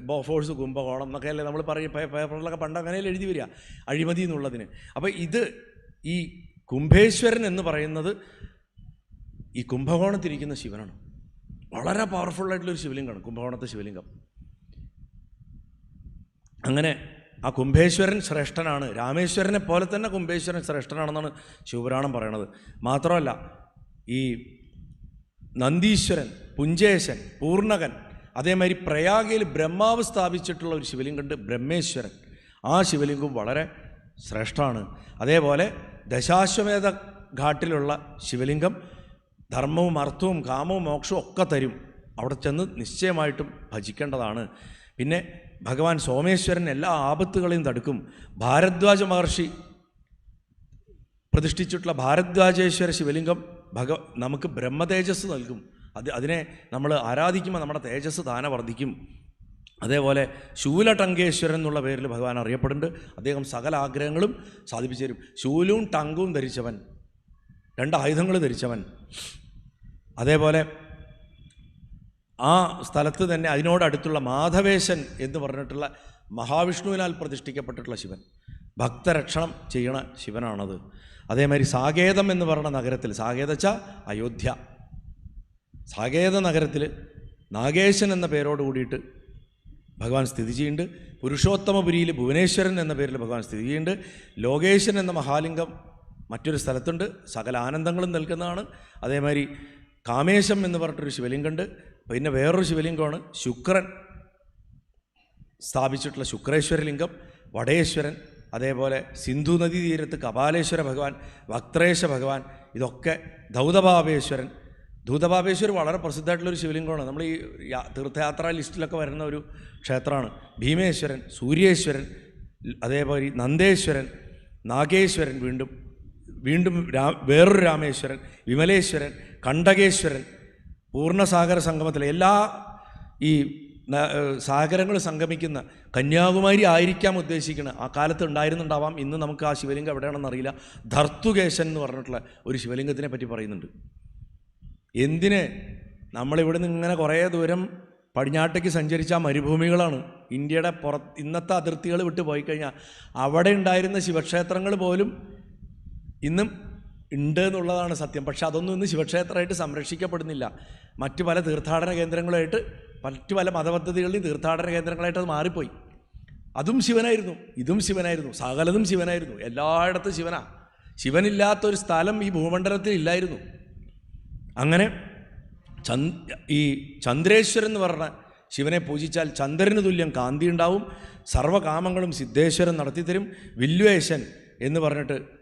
ബോഫോഴ്സ് കുംഭകോണം എന്നൊക്കെ അല്ലേ നമ്മൾ പറയും. പേപ്പറിലൊക്കെ പണ്ട് അങ്ങനെയല്ലേ എഴുതി വരിക അഴിമതി എന്നുള്ളതിന്. അപ്പോൾ ഇത് ഈ കുംഭേശ്വരൻ എന്ന് പറയുന്നത് ഈ കുംഭകോണത്തിരിക്കുന്ന ശിവനാണ്. വളരെ പവർഫുള്ളായിട്ടുള്ളൊരു ശിവലിംഗമാണ് കുംഭകോണത്തെ ശിവലിംഗം. അങ്ങനെ ആ കുംഭേശ്വരൻ ശ്രേഷ്ഠനാണ്. രാമേശ്വരനെ പോലെ തന്നെ കുംഭേശ്വരൻ ശ്രേഷ്ഠനാണെന്നാണ് ശിവപുരാണം പറയണത്. മാത്രമല്ല ഈ നന്ദീശ്വരൻ പുഞ്ചേശൻ പൂർണകൻ അതേമാതിരി പ്രയാഗയിൽ ബ്രഹ്മാവ് സ്ഥാപിച്ചിട്ടുള്ള ഒരു ശിവലിംഗമുണ്ട് ബ്രഹ്മേശ്വരൻ. ആ ശിവലിംഗം വളരെ ശ്രേഷ്ഠമാണ് അതേപോലെ ദശാശ്വമേധ ഘാട്ടിലുള്ള ശിവലിംഗം ധർമ്മവും അർത്ഥവും കാമവും മോക്ഷവും ഒക്കെ തരും. അവിടെ ചെന്ന് നിശ്ചയമായിട്ടും ഭജിക്കേണ്ടതാണ്. പിന്നെ ഭഗവാൻ സോമേശ്വരൻ എല്ലാ ആപത്തുകളെയും തടുക്കും. ഭാരദ്വാജ മഹർഷി പ്രതിഷ്ഠിച്ചിട്ടുള്ള ഭാരദ്വാജേശ്വര ശിവലിംഗം ഭഗ നമുക്ക് ബ്രഹ്മതേജസ് നൽകും. അത് അതിനെ നമ്മൾ ആരാധിക്കുമ്പോൾ നമ്മുടെ തേജസ് താന വർദ്ധിക്കും. അതേപോലെ ശൂലടങ്കേശ്വരൻ എന്നുള്ള പേരിൽ ഭഗവാൻ അറിയപ്പെടുന്നുണ്ട്. അദ്ദേഹം സകല ആഗ്രഹങ്ങളും സാധിപ്പിച്ചു തരും. ശൂലും ടങ്കും ധരിച്ചവൻ. രണ്ട് ആയുധങ്ങൾ ധരിച്ചവൻ. അതേപോലെ ആ സ്ഥലത്ത് തന്നെ അതിനോടടുത്തുള്ള മാധവേശൻ എന്ന് പറഞ്ഞിട്ടുള്ള മഹാവിഷ്ണുവിനാൽ പ്രതിഷ്ഠിക്കപ്പെട്ടിട്ടുള്ള ശിവൻ. ഭക്തരക്ഷണം ചെയ്യണ ശിവനാണത്. അതേമാതിരി സാകേതം എന്ന് പറയുന്ന നഗരത്തിൽ സാകേതച്ച അയോധ്യ. സാകേത നഗരത്തിൽ നാഗേശൻ എന്ന പേരോട് കൂടിയിട്ട് ഭഗവാൻ സ്ഥിതി ചെയ്യുന്നുണ്ട്. പുരുഷോത്തമപുരിയിൽ ഭുവനേശ്വരൻ എന്ന പേരിൽ ഭഗവാൻ സ്ഥിതി ചെയ്യുന്നുണ്ട്. ലോകേശൻ എന്ന മഹാലിംഗം മറ്റൊരു സ്ഥലത്തുണ്ട്. സകല ആനന്ദങ്ങളും നൽകുന്നതാണ്. അതേമാതിരി കാമേശം എന്ന് പറഞ്ഞിട്ടൊരു ശിവലിംഗമുണ്ട്. പിന്നെ വേറൊരു ശിവലിംഗമാണ് ശുക്രൻ. സ്ഥാപിച്ചിട്ടുള്ള ശുക്രേശ്വര ലിംഗം വടേശ്വരൻ അതേപോലെ സിന്ധു നദീ തീരത്ത് കപാലേശ്വര ഭഗവാൻ വക്ത്രേശ ഭഗവാൻ ഇതൊക്കെ ധൗതഭാവേശ്വരൻ ധൂതഭാവേശ്വർ വളരെ പ്രസിദ്ധമായിട്ടുള്ളൊരു ശിവലിംഗമാണ്. നമ്മൾ ഈ തീർത്ഥയാത്രാ ലിസ്റ്റിലൊക്കെ വരുന്ന ഒരു ക്ഷേത്രമാണ്. ഭീമേശ്വരൻ സൂര്യേശ്വരൻ അതേപോലെ നന്ദേശ്വരൻ നാഗേശ്വരൻ വീണ്ടും വീണ്ടും രാ വേറൊരു രാമേശ്വരൻ വിമലേശ്വരൻ കണ്ടകേശ്വരൻ പൂർണസാഗര സംഗമത്തിലെ എല്ലാ ഈ സാഗരങ്ങൾ സംഗമിക്കുന്ന കന്യാകുമാരി ആയിരിക്കാം ഉദ്ദേശിക്കുന്നത്. ആ കാലത്ത് ഉണ്ടായിരുന്നുണ്ടാവാം. ഇന്ന് നമുക്ക് ആ ശിവലിംഗം എവിടെയാണെന്ന് അറിയില്ല. ധർത്തുകേശൻ എന്ന് പറഞ്ഞിട്ടുള്ള ഒരു ശിവലിംഗത്തിനെ പറ്റി പറയുന്നുണ്ട്. എന്തിന് നമ്മളിവിടെ നിന്ന് ഇങ്ങനെ കുറേ ദൂരം പടിഞ്ഞാട്ടേക്ക് സഞ്ചരിച്ച മരുഭൂമികളാണ്? ഇന്ത്യയുടെ പുറ ഇന്നത്തെ അതിർത്തികൾ വിട്ട് പോയി കഴിഞ്ഞാൽ അവിടെ ഉണ്ടായിരുന്ന ശിവക്ഷേത്രങ്ങൾ പോലും ഇന്നും ഉണ്ട് എന്നുള്ളതാണ് സത്യം. പക്ഷെ അതൊന്നും ഇന്ന് ശിവക്ഷേത്രമായിട്ട് സംരക്ഷിക്കപ്പെടുന്നില്ല. മറ്റു പല തീർത്ഥാടന കേന്ദ്രങ്ങളായിട്ട് മറ്റു പല മതപദ്ധതികളിലും തീർത്ഥാടന കേന്ദ്രങ്ങളായിട്ട് അത് മാറിപ്പോയി. അതും ശിവനായിരുന്നു ഇതും ശിവനായിരുന്നു സകലതും ശിവനായിരുന്നു എല്ലായിടത്തും ശിവനാ. ശിവനില്ലാത്തൊരു സ്ഥലം ഈ ഭൂമണ്ഡലത്തിൽ ഇല്ലായിരുന്നു. അങ്ങനെ ഈ ചന്ദ്രേശ്വരൻ എന്ന് പറഞ്ഞ ശിവനെ പൂജിച്ചാൽ ചന്ദ്രന് തുല്യം കാന്തി ഉണ്ടാവും സർവകാമങ്ങളും സിദ്ധേശ്വരൻ നടത്തിത്തരും വില്വേശൻ എന്ന് പറഞ്ഞിട്ട്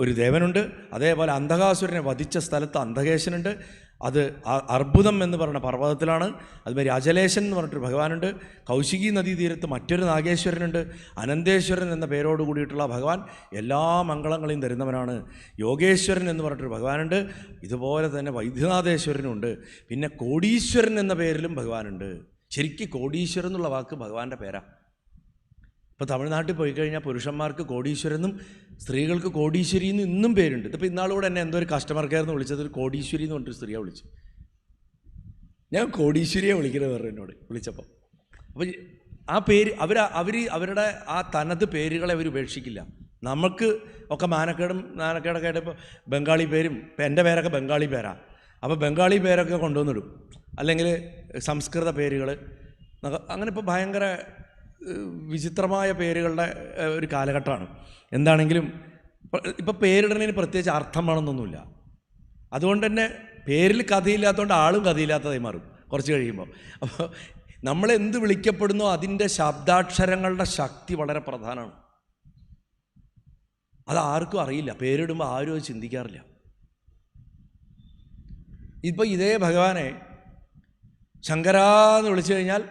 ഒരു ദേവനുണ്ട് അതേപോലെ അന്ധകാസുരനെ വധിച്ച സ്ഥലത്ത് അന്ധകേശനുണ്ട്. അത് അർബുദം എന്ന് പറയുന്ന പർവതത്തിലാണ്. അതുമാതിരി അജലേശൻ എന്ന് പറഞ്ഞിട്ടൊരു ഭഗവാനുണ്ട്. കൗശികി നദീതീരത്ത് മറ്റൊരു നാഗേശ്വരനുണ്ട്. അനന്തേശ്വരൻ എന്ന പേരോട് കൂടിയിട്ടുള്ള ഭഗവാൻ എല്ലാ മംഗളങ്ങളെയും തരുന്നവനാണ്. യോഗേശ്വരൻ എന്ന് പറഞ്ഞിട്ടൊരു ഭഗവാനുണ്ട്. ഇതുപോലെ തന്നെ വൈദ്യനാഥേശ്വരനുണ്ട്. പിന്നെ കോടീശ്വരൻ എന്ന പേരിലും ഭഗവാനുണ്ട്. ശരിക്കും കോടീശ്വരൻ എന്നുള്ള വാക്ക് ഭഗവാന്റെ പേരാ. ഇപ്പോൾ തമിഴ്നാട്ടിൽ പോയി കഴിഞ്ഞാൽ പുരുഷന്മാർക്ക് കോടീശ്വരെന്നും സ്ത്രീകൾക്ക് കോടീശ്വരി എന്നും ഇന്നും പേരുണ്ട്. ഇതിപ്പോൾ ഇന്നാളുകൂടെ എന്നെ എന്തോ ഒരു കസ്റ്റമർ കെയർ എന്ന് വിളിച്ചത് ഒരു കോടീശ്വരി എന്ന് പറഞ്ഞിട്ട് സ്ത്രീയെ വിളിച്ചു. ഞാൻ കോടീശ്വരിയെ വിളിക്കുന്നത് പറഞ്ഞു എന്നോട് വിളിച്ചപ്പോൾ അപ്പോൾ ആ പേര് അവർ അവർ അവരുടെ ആ തനത് പേരുകളെ അവർ ഉപേക്ഷിക്കില്ല. നമുക്ക് ഒക്കെ മാനക്കേടും മാനക്കേടൊക്കെ ആയിട്ട് ഇപ്പോൾ ബംഗാളി പേരും ഇപ്പം എന്റെ പേരൊക്കെ ബംഗാളി പേരാണ് അപ്പോൾ ബംഗാളി പേരൊക്കെ കൊണ്ടുവന്നിടും. അല്ലെങ്കിൽ സംസ്കൃത പേരുകൾ അങ്ങനെ ഇപ്പോൾ ഭയങ്കര വിചിത്രമായ പേരുകളുടെ ഒരു കാലഘട്ടമാണ്. എന്താണെങ്കിലും ഇപ്പം പേരിടുന്നതിന് പ്രത്യേകിച്ച് അർത്ഥം വേണമെന്നൊന്നുമില്ല. അതുകൊണ്ട് തന്നെ പേരിൽ കഥയില്ലാത്തതുകൊണ്ട് ആളും കഥയില്ലാത്തതായി മാറും കുറച്ച് കഴിയുമ്പോൾ അപ്പോൾ നമ്മൾ എന്ത് വിളിക്കപ്പെടുന്നോ അതിന്റെ ശബ്ദാക്ഷരങ്ങളുടെ ശക്തി വളരെ പ്രധാനമാണ്. അത് ആർക്കും അറിയില്ല പേരിടുമ്പോൾ ആരും അത് ചിന്തിക്കാറില്ല. ഇപ്പോൾ ഇതേ ഭഗവാനെ ശങ്കരാന്ന് വിളിച്ചു കഴിഞ്ഞാൽ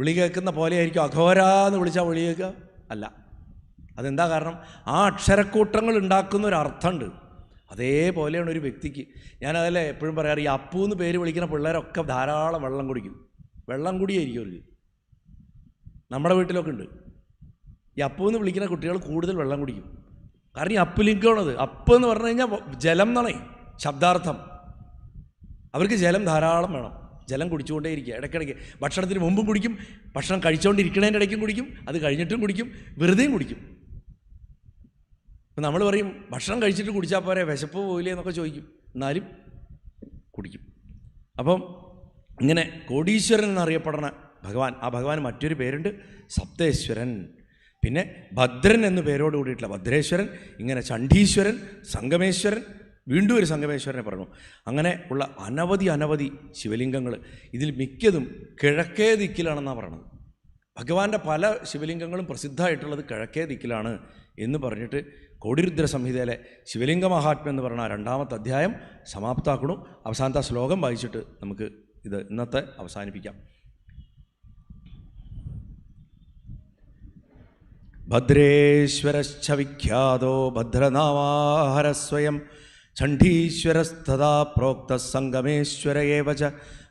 വിളി കേൾക്കുന്ന പോലെയായിരിക്കും അഘോരാന്ന് വിളിച്ചാൽ വിളി കേൾക്കുക? അല്ല. അതെന്താ കാരണം? ആ അക്ഷരക്കൂട്ടങ്ങൾ ഉണ്ടാക്കുന്ന ഒരു അർത്ഥമുണ്ട്. അതേപോലെയാണ് ഒരു വ്യക്തിക്ക്. ഞാനതല്ലേ എപ്പോഴും പറയാറ് ഈ അപ്പു എന്ന് പേര് വിളിക്കുന്ന പിള്ളേരൊക്കെ ധാരാളം വെള്ളം കുടിക്കും. വെള്ളം കുടിയായിരിക്കും അവർക്ക്. നമ്മുടെ വീട്ടിലൊക്കെ ഉണ്ട്. ഈ അപ്പു എന്ന് വിളിക്കുന്ന കുട്ടികൾ കൂടുതൽ വെള്ളം കുടിക്കും. കാരണം ഈ അപ്പുലിംഗമാണത് അപ്പ് എന്ന് പറഞ്ഞു കഴിഞ്ഞാൽ ജലം നണയും ശബ്ദാർത്ഥം. അവർക്ക് ജലം ധാരാളം വേണം. ജലം കുടിച്ചുകൊണ്ടേയിരിക്കുക ഇടയ്ക്കിടയ്ക്ക് ഭക്ഷണത്തിന് മുമ്പും കുടിക്കും ഭക്ഷണം കഴിച്ചുകൊണ്ടിരിക്കണതിന്റെ ഇടയ്ക്കും കുടിക്കും അത് കഴിഞ്ഞിട്ടും കുടിക്കും വെറുതെയും കുടിക്കും. ഇപ്പം നമ്മൾ പറയും ഭക്ഷണം കഴിച്ചിട്ട് കുടിച്ചാൽ പോരെ വിശപ്പ് പോയില്ലേ എന്നൊക്കെ ചോദിക്കും. എന്നാലും കുടിക്കും. അപ്പം ഇങ്ങനെ കോടീശ്വരൻ എന്നറിയപ്പെടുന്ന ഭഗവാൻ ആ ഭഗവാൻ മറ്റൊരു പേരുണ്ട് സപ്തേശ്വരൻ. പിന്നെ ഭദ്രൻ എന്ന പേരോട് കൂടിയിട്ടുള്ള ഭദ്രേശ്വരൻ ഇങ്ങനെ ചണ്ഡീശ്വരൻ സംഗമേശ്വരൻ വീണ്ടും ഒരു സംഗമേശ്വരനെ പറഞ്ഞു. അങ്ങനെ ഉള്ള അനവധി അനവധി ശിവലിംഗങ്ങൾ ഇതിൽ മിക്കതും കിഴക്കേ ദിക്കിലാണെന്നാണ് പറയണത്. ഭഗവാന്റെ പല ശിവലിംഗങ്ങളും പ്രസിദ്ധമായിട്ടുള്ളത് കിഴക്കേ ദിക്കിലാണ് എന്ന് പറഞ്ഞിട്ട് കോടിരുദ്ര സംഹിതയിലെ ശിവലിംഗ മഹാത്മ്യം എന്ന് പറഞ്ഞ രണ്ടാമത്തെ അധ്യായം സമാപ്താക്കണു. അവസാനത്തെ ശ്ലോകം വായിച്ചിട്ട് നമുക്ക് ഇത് ഇന്നത്തെ അവസാനിപ്പിക്കാം. ഭദ്രേശ്വരശ്ച വിഖ്യാതോ ഭദ്രനാമാഹരസ്വയം ചണ്ഡീശ്വരസ്തഥാ പ്രോക്ത സംഗമേശ്വര ഏവ ച.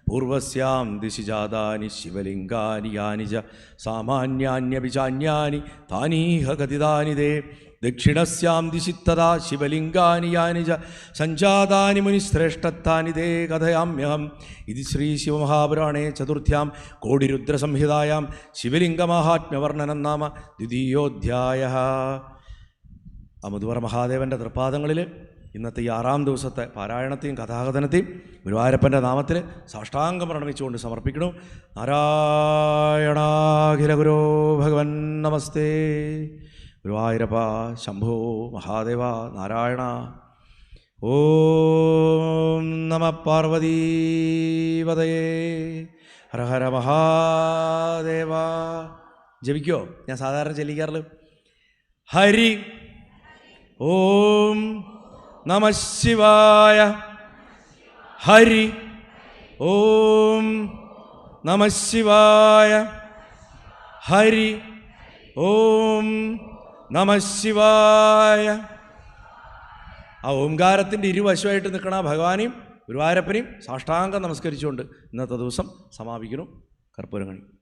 പൂർവസ്യാം ദിശി ജാതാനി ശിവലിംഗാനി യാനി ച. സാമാന്യാന്യപിചാന്യാനി താനീഹ കഥിതാനി ദേ. ദക്ഷിണസ്യാം ദിശി തഥാ ശിവലിംഗാനി യാനി ച. സഞ്ജാതാനി മുനിശ്രേഷ്ഠത്താനി ദേ കഥയാമ്യഹം. ഇത് ശ്രീ ശിവമഹാപുരാണേ ചതുർത്ഥ്യാം കോടിരുദ്രസംഹിതായാം ശിവലിംഗമാഹാത്മ്യവർണനം നാമ ദ്വിതീയോധ്യായ അമുതുവർ മഹാദേവന്റെ തൃപ്പാദങ്ങളിൽ ഇന്നത്തെ ഈ ആറാം ദിവസത്തെ പാരായണത്തെയും കഥാകഥനത്തെയും ഗുരുവായൂരപ്പന്റെ നാമത്തിൽ സാഷ്ടാംഗം പ്രണമിച്ചുകൊണ്ട് സമർപ്പിക്കണം നാരായണാഖില ഗുരോ ഭഗവൻ നമസ്തേ. ഗുരുവായൂരപ്പ ശംഭോ മഹാദേവ നാരായണ. ഓം നമ പാർവതീവതയേ ഹര ഹര മഹാദേവ. ജപിക്കോ? ഞാൻ സാധാരണ ചെല്ലിക്കാറില്ല ഹരി. ഓം നമ ശിവായ. ഹരി. ഓം നമ ശിവായ. ഹരി. ഓം നമ ശിവായ. ആ ഓംകാരത്തിന്റെ ഇരുവശമായിട്ട് നിൽക്കണ ഭഗവാനെയും ഗുരുവായൂരപ്പനെയും സാഷ്ടാംഗം നമസ്കരിച്ചുകൊണ്ട് ഇന്നത്തെ ദിവസം സമാപിക്കുന്നു. കർപ്പൂരങ്ങണി